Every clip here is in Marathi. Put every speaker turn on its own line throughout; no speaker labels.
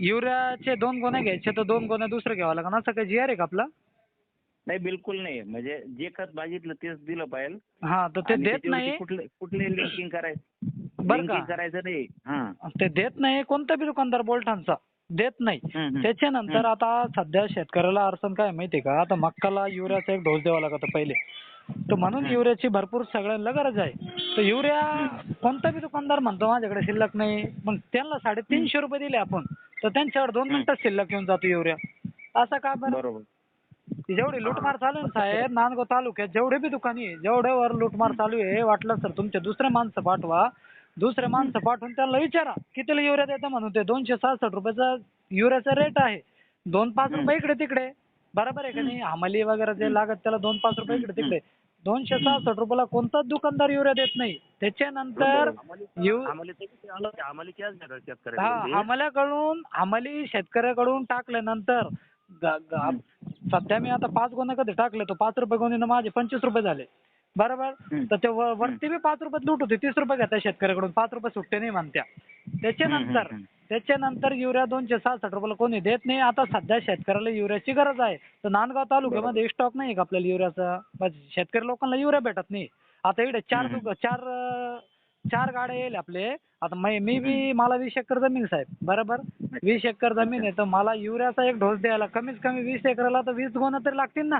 युरियाचे दोन गोणे घ्यायचे तर दोन गोणे दुसरं घ्यावं लागणार. असं काही जी आर आहे का आपला?
नाही बिलकुल नाही. म्हणजे जे खत मागितलं तेच दिलं पाहिजे
हा तर ते
आणि
देत
त्याच्यावरती
नाही
कुठले कुठले लिंकिंग करायचं?
बरं
लिंकिंग
का
करायचं नाही. हा.
ते देत नाही कोणता बी दुकानदार बोलठांचा देत नाही.
हम्म, हम्म.
त्याच्यानंतर आता सध्या शेतकऱ्याला अडचण काय माहितीये का? आता मक्काला युरियाचा एक डोस द्यावा लागतो पहिले. तर म्हणून
हम्म.
युरियाची भरपूर सगळ्यांना गरज आहे. तर युरिया कोणता बी दुकानदार म्हणतो माझ्याकडे शिल्लक नाही. मग त्यांना साडेतीनशे रुपये दिले आपण. तर त्यांच्याकडे दोन. मिनिटात शिल्लक येऊन जातो युरिया असं का बरं?
बरोबर.
जेवढी लूटमार चालू आहे ना साहेब नांदगाव तालुक्यात जेवढे बी दुकानी आहे, जेवढ्यावर लूटमार चालू आहे वाटलं सर तुमचे दुसरे माणसं पाठवा दुसरे माणसं पाठवून त्यांना विचारा कितीला युरिया देतं म्हणून ते दोनशे सहासष्ट रुपयाचा युरियाचा रेट आहे. दोन पाच. रुपये इकडे तिकडे. बरोबर आहे का नाही? हमाली वगैरे जे लागत त्याला दोन पाच रुपये इकडे तिकडे. दोनशे सहासष्ट रुपयाला कोणताच दुकानदार युरिया देत नाही? त्याच्यानंतर यु
आम्हाला
हा शेतकऱ्याकडून टाकल्यानंतर सध्या मी आता पाच गोणे कधी टाकले तो पाच रुपये गोणीनं माझे पंचवीस रुपये झाले. बरोबर. तर ते वरती बी पाच रुपयात लूट होती तीस रुपये घेतात शेतकऱ्याकडून पाच रुपये सुट्टे नाही म्हणत्या. त्याच्यानंतर त्याच्यानंतर युरिया दोनशे सहासष्ट रुपयाला कोणी देत नाही. आता सध्या शेतकऱ्याला युरियाची गरज आहे. तर नांदगाव तालुक्यामध्ये स्टॉक नाही का आपल्याला युरियाचा? बस शेतकरी लोकांना युरिया भेटत नाही. आता इकडे चार. दुक- चार अं, चार गाड्या येईल आपले. आता मी मी बी मला वीस एकर जमीन आहे साहेब. बरोबर? वीस एकर जमीन आहे. तर मला युरियाचा एक डोस द्यायला कमीत कमी वीस एकराला तर वीस गोणं तरी लागतील ना.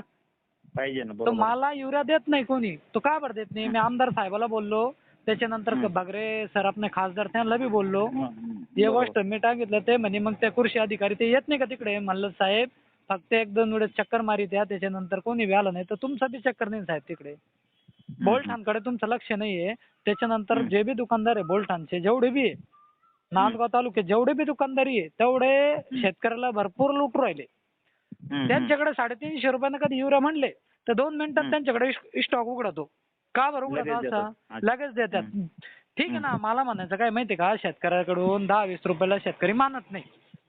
पाहिजे ना
तर
बरोबर.
मला युरिया देत नाही कोणी. तो का बरं देत नाही? मी आमदार साहेबाला बोललो. त्याच्यानंतर
हम्म.
बगरे सर आपले खासदार त्यांना बी बोललो. हे
बरोबर.
गोष्ट मी सांगितलं ते म्हणे मग त्या कृषी अधिकारी ते येत नाही का तिकडे म्हणलं साहेब फक्त एक दोन वेळेस चक्कर मारी द्या त्याच्यानंतर कोणी बी आलं नाही तर तुमचा बी चक्कर नाही साहेब तिकडे बोलठाणकडे तुमचं लक्ष नाहीये त्याच्यानंतर. जे बी दुकानदार आहे बोलठाणचे जेवढे बी नांदगाव तालुक्यात जेवढे बी दुकानदारी आहे तेवढे शेतकऱ्याला भरपूर लुटू राहिले. त्यांच्याकडे साडेतीनशे रुपयानं कधी युरिया म्हणले तर दोन मिनिटात. त्यांच्याकडे स्टॉक उघडतो का बरं उघडतो. असं. लगेच देतात ठीक आहे ना? मला म्हणायचं काय माहितीये का? शेतकऱ्याकडून दहा वीस रुपयाला शेतकरी मानत नाही.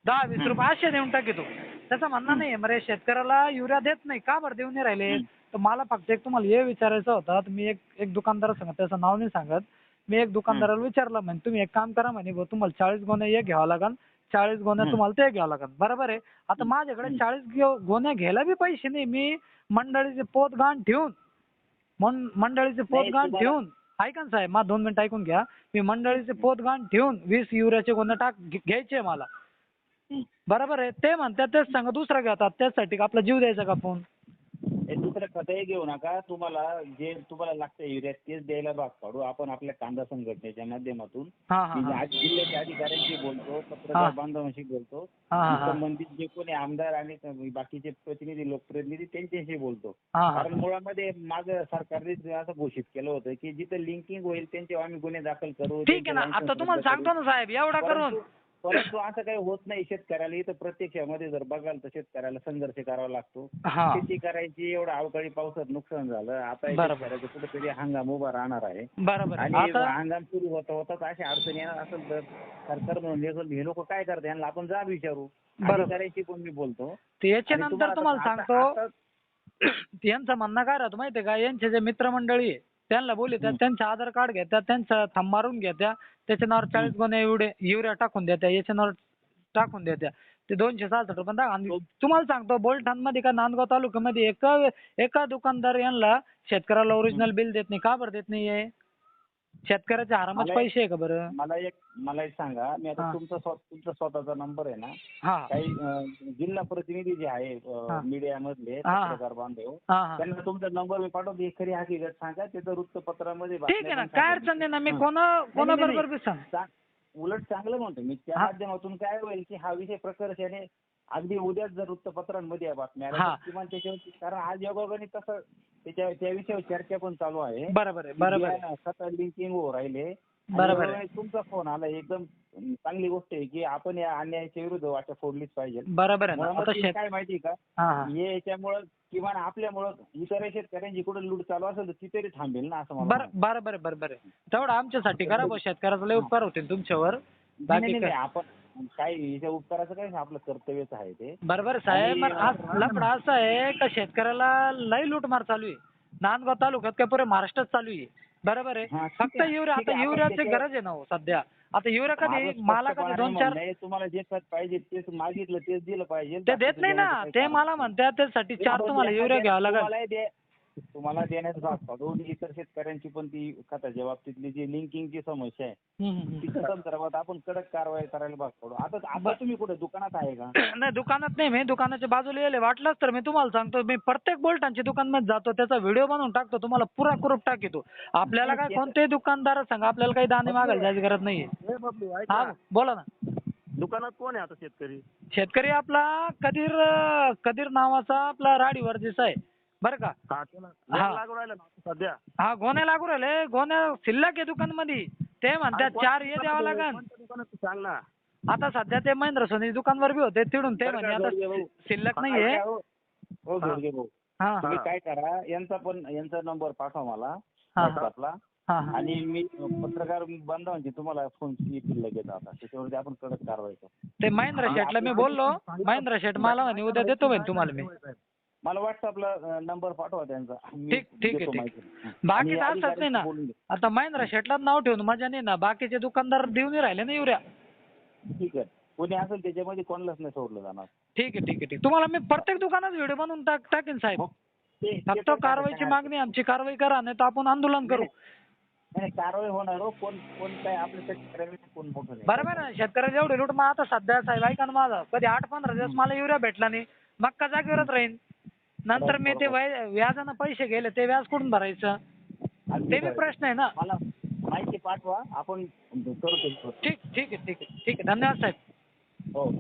दहा वीस. रुपये असे देऊन टाकीतो त्याचं म्हणणं नाही मरे शेतकऱ्याला युरिया देत नाही. का बरं देऊन नाही राहिले. तर मला फक्त एक तुम्हाला हे विचारायचं होतं. तर मी एक एक दुकानदार सांगत त्याचं नाव नाही सांगत. मी एक दुकानदाराला विचारलं म्हणे तुम्ही एक काम करा म्हणे तुम्हाला चाळीस गोण्या एक घ्यावं लागेल चाळीस गोण्या
हम्म.
तुम्हाला ते घ्यावं लागेल बरोबर आहे. आता माझ्याकडे. चाळीस गोण्या घ्यायला बी पैसे नाही. मी मंडळीचे पोत घाण ठेवून मंडळीचे पोत घाण ठेवून ऐका ना साहेब माझं दोन मिनिटं ऐकून घ्या. मी मंडळीचे पोत घाण ठेवून वीस युरियाचे गोण्या टाक घ्यायचे मला. बरोबर आहे? ते म्हणतात तेच सांगा दुसरा घेतात त्यासाठी का आपला जीव द्यायचा का आपण
हे दुसरं खतही घेऊ नका. तुम्हाला जे तुम्हाला लागतं युरिया तेच द्यायला भाग पाडू. आपण आपल्या कांदा संघटनेच्या माध्यमातून
हा हा
मी
हा.
आज जिल्ह्याच्या अधिकाऱ्यांशी बोलतो
हा.
पत्रकार बांधवांशी बोलतो.
हा हा हा.
संबंधित जे कोणी आमदार आणि बाकीचे प्रतिनिधी लोकप्रतिनिधी त्यांच्याशी बोलतो.
हा हा.
कारण मुळामध्ये माझं सरकारने जे असं घोषित केलं होतं की जिथं लिंकिंग होईल त्यांच्यावर आम्ही गुन्हे दाखल करू
ठीक आहे ना. आता तुम्हाला सांगतो. ना साहेब. एवढा करून.
परंतु परंतु असं काही होत नाही शेतकऱ्याला. इथं प्रत्यक्षामध्ये जर बघाल तर शेतकऱ्याला संघर्ष करावा लागतो.
हा.
शेती करायची एवढं अवकाळी पावसात नुकसान झालं. आता
बरोबर.
शेतकऱ्याचं कुठेतरी हंगाम उभा राहणार आहे.
बरोबर.
आणि
आता
हंगाम सुरू होता होताच अशी अडचण येणार असेल तर सरकार म्हणून हे- लोक काय करतात? यांना आपण जा विचारू.
बरोबर.
अधिकाऱ्याशी पण मी बोलतो.
ते
आणि
याच्यानंतर तुम्हाला
आता-
सांगतो
आता-
यांचं म्हणणं काय राहतं माहितीये का? यांचे जे मित्रमंडळी आहे त्यांना बोलतात
हम्म.
त्यांचं आधार कार्ड घेतात त्यांचं थंब मारून घेत्या त्याच्या नावावर चाळीस गुन्हे एवढे युरिया टाकून देत्या याच्या नावावर टाकून देत्या ते दोनशे सहासष्ट रुपये टाका. आणि
हो.
तुम्हाला सांगतो बोलठाणमध्ये का नांदगाव तालुक्यामध्ये एका एका दुकानदार यांना शेतकऱ्याला ओरिजिनल बिल देत नाही का बरं देत नाहीये शेतकऱ्याचे आरामात
मला-
पैसे आहे का बरं
मला एक मला एक सांगा मी आता
हा.
तुमचा स्व- तुमचा स्वतःचा नंबर आहे ना
हा
काही अं, जिल्हा प्रतिनिधी जे आहे. मीडिया मधले
हा.
पत्रकार बांधव
हा हा
त्यांना तुमचा नंबर मी पाठवतो ही खरी हकीकत सांगा तिथं वृत्तपत्रामध्ये
ठीक आहे
बातम्या
ना
पण
काय
सांगा.
अडचण नाही ना मी. कोणा कोणाबरोबर. बी सांग
चा- उलट चांगलं म्हणतो मी त्या
हा.
माध्यमातून काय होईल की हा विषय प्रकर्षाने अगदी उद्याच जर वृत्तपत्रांमध्ये या बातम्या आल्या
हा.
तर किमान त्याच्यावरती कारण आज योगायोगाने तसं त्याच्या त्या विषयावर चर्चा पण चालू आहे.
बरोबर आहे बरोबर आहे.
स्वतः लिंकिंग हो राहिले. आणि
बरोबर आहे.
योगायोगाने तुमचा फोन आला एकदम चांगली गोष्ट आहे की आपण या अन्यायाच्या विरुद्ध वाचा फोडलीच पाहिजे.
बरोबर आहे ना. आता
मुळामध्ये
शेत
काय माहिती का?
हा हा.
हे याच्यामुळं किमान आपल्यामुळं इतर शेतकऱ्यांची कुठे लूट चालू असेल तर ती तरी थांबेल ना असं मला
बर बरोबर आहे बरोबर आहे तेवढं आमच्यासाठी करा भाऊ शेतकऱ्याचा लय उपकार होतील तुमच्यावर.
नाही,
बाकी
नाही,
काय?
नाही, आपण काय याच्या उपकाराचं काय नाही, आपलं कर्तव्यच आहे ते.
बरोबर साहेब पण आज लफडा असं आहे का शेतकऱ्याला लय लूटमार चालू आहे. नांदगाव तालुक्यात काय पुरे महाराष्ट्रात चालू आहे. बरोबर आहे.
ठीक
फक्त
आहे,
युरिया
ठीक
आता
आहे, आपण
युरियाची गरज आहे ना हो सध्या. आता युरिया
माझं
कधी मला कधी दोन चार
म्हणणं आहे, तुम्हाला जे खत पाहिजे तेच मागितलं तेच दिलं पाहिजे.
ते देत नाही ना. ते मला म्हणतात त्यासाठी चार. तुम्हाला युरिया घ्यावं लागेल.
दे- तुम्हाला देण्याचा भाग पाडून इतर शेतकऱ्यांची पण ती खताच्या बाबतीतली जी लिंकिंगची समस्या आहे तिच्या संदर्भात आपण कडक कारवाई करायला भाग पडू. आता आता तुम्ही कुठे? दुकानात आहे का?
नाही दुकानात नाही मी. दुकानाच्या बाजूला येले वाटलंच तर मी तुम्हाला सांगतो मी प्रत्येक बोल्टांच्या दुकानमध्ये जातो त्याचा व्हिडिओ बनवून टाकतो तुम्हाला पुरा कुरूप टाकीतो आपल्याला काय कोणतेही दुकानदार सांगा आपल्याला काही दाणे मागायला जायची गरज नाहीये.
हे.
बोला ना.
दुकानात कोण आहे आता शेतकरी?
शेतकरी आपला कदीर कदीर नावाचा आपला राडी वर्जीचा आहे बरं का?
हा त्याला
हा.
लागू राहिलं ना आता सध्या.
हा गोण्या लागू राहिले. गोण्या शिल्लक आहे दुकानमध्ये. ते म्हणतात चार हे द्यावं लागन.
तू सांग ना.
आता सध्या ते महेंद्र सोनी दुकानवर बी होते तिडून. ते म्हणे आता शिल्लक नाहीये.
ऐका हो. हो. भाऊ.
हा. हा
तुम्ही काय करा यांचा पण यांचा नंबर पाठवा मला
हा.
व्हॉट्सअपला
हा हा.
आणि मी पत्रकार बांधवांची तुम्हाला फोन येतील लगेच आता. त्याच्यावरती आपण कडक कारवाई करू.
ते महेंद्र शेठला मी बोललो. महेंद्र शेठ मला म्हणे उद्या देतो म्हणे तुम्हाला मी.
मला व्हॉट्सअपला नंबर पाठवा त्यांचा. मी
ठीक- ठीक आहे,
देतो
ठीक.
माहिती.
बाकी
आणि
असंच नाही ना.
अधिकाऱ्यांशी बोलून घे.
आता महेंद्र शेठलाच नाव ठेवून मजा नाही ना. बाकीचे दुकानदार देऊन नाही राहिले ना युरिया
ठीक आहे. कोणी असेल त्याच्यामध्ये कोणालाच नाही सोडलं जाणार.
ठीक आहे ठीक आहे ठीक. तुम्हाला मी प्रत्येक दुकानात व्हिडिओ बनवून टाक टाकेन साहेब.
ते- ते
फक्त
पण
कारवाईची मागणी आमची. कारवाई करा नाही तर आपण आंदोलन करू.
नाही कारवाई होणार हो. कोण कोण काय आपल्या शेतकऱ्याला कोण मोठं नाही.
बरोबर आहे शेतकऱ्याला एवढे लूट मग आता सध्या साहेब ऐका ना माझं. कधी आठ पंधरा दिवस मला युरिया भेटला नाही. मक्का जागेवरच राहीन. नंतर मी ते वय- व्याजानं पैसे गेले ते व्याज कुठून भरायचं? ते बी. प्रश्न आहे ना.
मला माहिती पाठवा आपण करू ते.
ठीक ठीक आहे ठीक आहे ठीक आहे. धन्यवाद साहेब.
हो.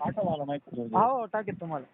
पाठवा मला माहिती.
हो टाकेल तुम्हाला.